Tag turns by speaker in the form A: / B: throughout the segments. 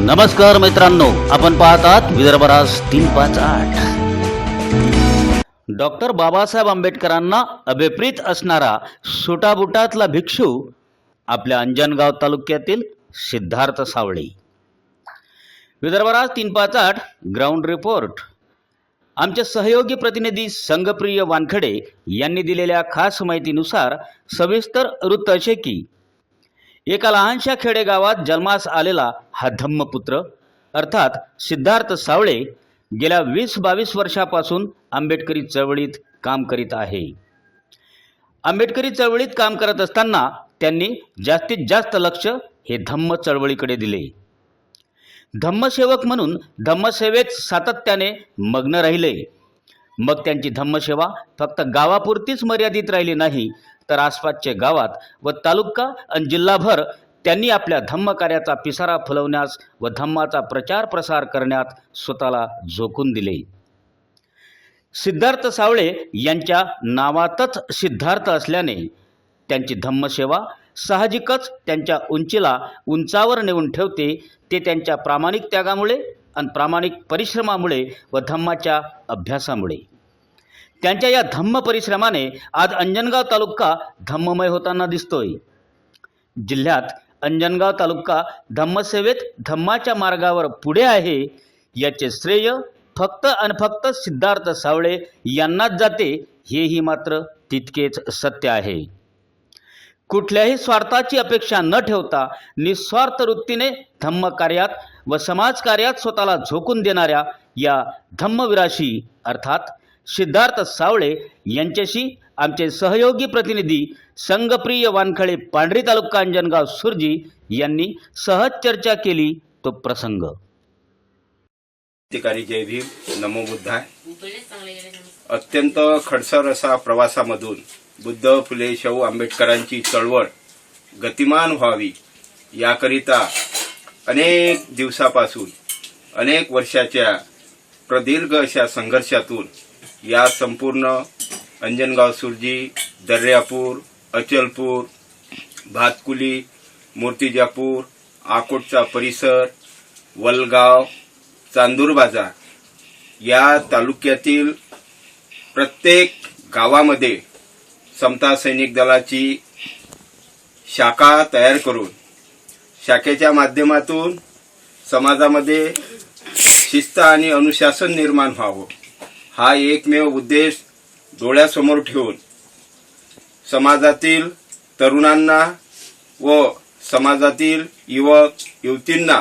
A: नमस्कार मित्रांनो आपण पाहतात विदर्भराज तीन पाच आठ. डॉक्टर बाबासाहेब आंबेडकरांना अभिप्रीत असणारा सुटाबुटातला भिक्षू आपल्या अंजनगाव तालुक्यातील सिद्धार्थ सावळे. विदर्भराज तीन पाच आठ ग्राउंड रिपोर्ट. आमचे सहयोगी प्रतिनिधी संघप्रिय वानखडे यांनी दिलेल्या खास माहितीनुसार सविस्तर वृत्त असे की एका लहानशा खेडेगावात जन्मास आलेला हा धम्मपुत्र. अर्थात सिद्धार्थ सावळे गेल्या वीस बावीस वर्षापासून आंबेडकरी चळवळीत काम करीत आहे. आंबेडकरी चळवळीत काम करत असताना त्यांनी जास्तीत जास्त लक्ष हे धम्म चळवळीकडे दिले. धम्मसेवक म्हणून धम्मसेवेत सातत्याने मग्न राहिले. मग त्यांची धम्मसेवा फक्त गावापुरतीच मर्यादित राहिली नाही तर आसपासच्या गावात व तालुका आणि जिल्हाभर त्यांनी आपल्या धम्मकार्याचा पिसारा फुलवण्यास व धम्माचा प्रचार प्रसार करण्यात स्वतःला झोकून दिले. सिद्धार्थ सावळे यांच्या नावातच सिद्धार्थ असल्याने त्यांची धम्मसेवा साहजिकच त्यांच्या उंचीला उंचावर नेऊन ठेवते ते त्यांच्या प्रामाणिक त्यागामुळे आणि प्रामाणिक परिश्रमामुळे व धम्माच्या अभ्यासामुळे. त्यांच्या या धम्म परिश्रमाने आज अंजनगाव तालुका धम्ममय होताना दिसतोय. जिल्ह्यात अंजनगाव तालुका धम्मसेवेत धम्माच्या मार्गावर पुढे आहे याचे श्रेय फक्त आणि फक्त सिद्धार्थ सावळे यांनाच जाते हेही मात्र तितकेच सत्य आहे. कुठल्याही स्वार्थाची अपेक्षा न ठेवता निस्वार्थ वृत्तीने धम्म कार्यात व समाजकार्यात स्वतःला झोकून देणाऱ्या या धम्मविराशी अर्थात सिद्धार्थ सावळे यांच्याशी आमचे सहयोगी प्रतिनिधी संघप्रिय वानखळे पांढरी तालुका अंजनगाव सुरजी यांनी सहज चर्चा केली तो प्रसंग.
B: जय भीम. नमो बुद्धाय. अत्यंत खडसर असा प्रवासामधून बुद्ध फुले शाहू आंबेडकरांची चळवळ गतिमान व्हावी याकरिता अनेक दिवसापासून अनेक वर्षाच्या प्रदीर्घ अशा संघर्षातून या संपूर्ण अंजनगाव सुरजी दर्यापूर अचलपूर भातकुली मूर्तिजापूर आकोटचा परिसर वलगाव चांदूर बाजार या तालुक्यातील प्रत्येक गावामध्ये समता सैनिक दलाची शाखा तयार करून शाखेच्या माध्यमातून समाजामध्ये शिस्त आणि अनुशासन निर्माण व्हावं. हा एकमेव उद्देश डोळ्यासमोर ठेवून समाजातील तरुणांना व समाजातील युवक युवतींना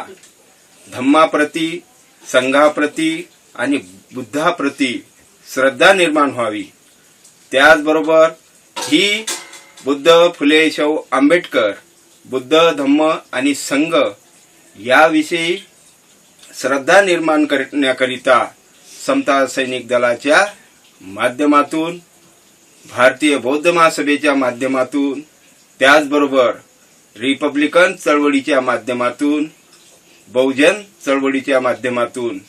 B: धम्माप्रती संघाप्रती आणि बुद्धाप्रती श्रद्धा निर्माण व्हावी. त्याचबरोबर ही बुद्ध फुले शाहू आंबेडकर बुद्ध धम्म आणि संघ याविषयी श्रद्धा निर्माण करण्याकरिता समता सैनिक दलाच्या माध्यमातून भारतीय बौद्ध महासभेच्या माध्यमातून त्याचबरोबर रिपब्लिकन चळवळीच्या माध्यमातून बहुजन चळवळीच्या माध्यमातून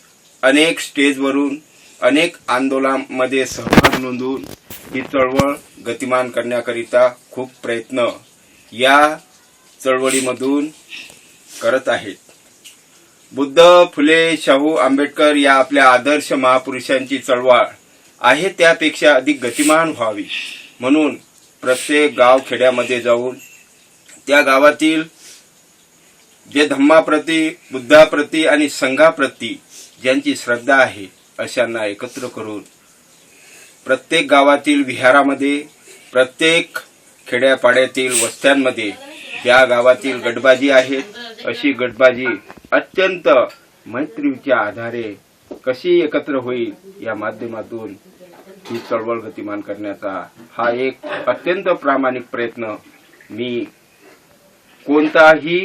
B: अनेक स्टेजवरून अनेक आंदोलनामध्ये सहभाग नोंदवून ही चळवळ गतिमान करण्याकरिता खूप प्रयत्न या चळवळीमधून करत आहेत. बुद्ध फुले शाहू आंबेडकर या आपल्या आदर्श महापुरुषांची चळवळ आहे त्यापेक्षा अधिक गतिमान व्हावी. म्हणून प्रत्येक गाव खेड्यामध्ये जाऊन त्या गावातील जे धम्माप्रती बुद्धाप्रती आणि संघाप्रती ज्यांची श्रद्धा आहे अशांना एकत्र करून प्रत्येक गावातील विहारामध्ये प्रत्येक खेड्यापाड्यातील वस्त्यांमध्ये ज्या गावातील गटबाजी आहेत अशी गटबाजी अत्यंत मैत्रीच्या आधारे कशी एकत्र होईल या माध्यमातून ही चळवळ गतिमान करण्याचा हा एक अत्यंत प्रामाणिक प्रयत्न मी कोणताही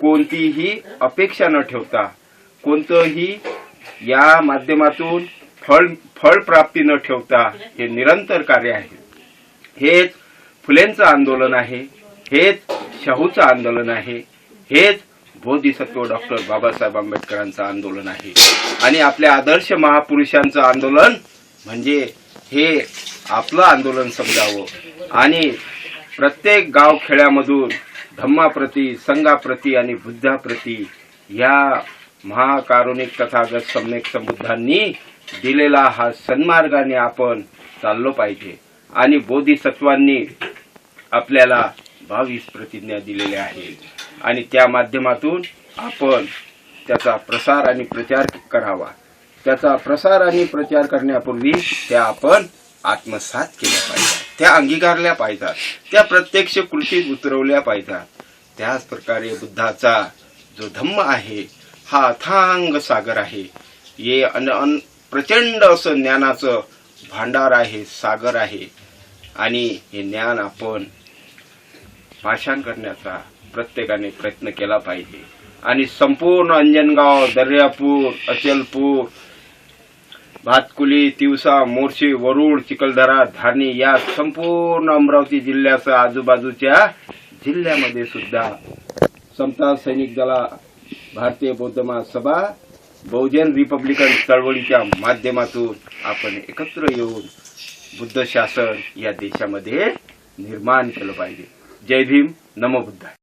B: कोणतीही अपेक्षा न ठेवता कोणतंही या माध्यमातून फळ फळप्राप्ती न ठेवता हे निरंतर कार्य आहे. हेच फुलेंचं आंदोलन आहे. हेच शाहूचं आंदोलन आहे. हेच बोधिसत्व डॉक्टर बाबासाहेब आंबेडकरांचं आंदोलन आहे. आणि आपल्या आदर्श महापुरुषांचं आंदोलन म्हणजे हे आपलं आंदोलन समजावं. आणि प्रत्येक गाव खेड्यामधून धम्माप्रती संघाप्रती आणि बुद्धाप्रती या महाकारुणिक तथागत सम्यक संबुद्धांनी दिलेला हा सन्मार्गाने आपण चाललो पाहिजे. आणि बोधिसत्वांनी आपल्याला बावीस प्रतिज्ञा दिलेल्या आहेत. आणि त्या माध्यमातून आपण त्याचा प्रसार आणि प्रचार करावा. त्याचा प्रसार आणि प्रचार करण्यापूर्वी त्या आपण आत्मसात केल्या पाहिजेत. त्या अंगीकारल्या पाहिजेत. त्या प्रत्यक्ष कृतीत उतरवल्या पाहिजेत. त्याच प्रकारे बुद्धाचा जो धम्म आहे हा अथांग सागर आहे. हे अन अन प्रचंड असं ज्ञानाचं भांडार आहे सागर आहे. आणि हे ज्ञान आपण पाषाण करण्याचा प्रत्येकाने प्रयत्न केला पाहिजे. आणि संपूर्ण अंजनगाव दर्यापूर अचलपूर भातकुली तिवसा मोर्शी वरुड चिखलदरा धानी या संपूर्ण अमरावती जिल्ह्यासह आजूबाजूच्या जिल्ह्यामध्ये सुद्धा समता सैनिक दला भारतीय बौद्ध महासभा बहुजन रिपब्लिकन चळवळीच्या माध्यमातून आपण एकत्र येऊन बुद्ध शासन या देशामध्ये निर्माण केलं पाहिजे. जय भीम नमो बुद्धाय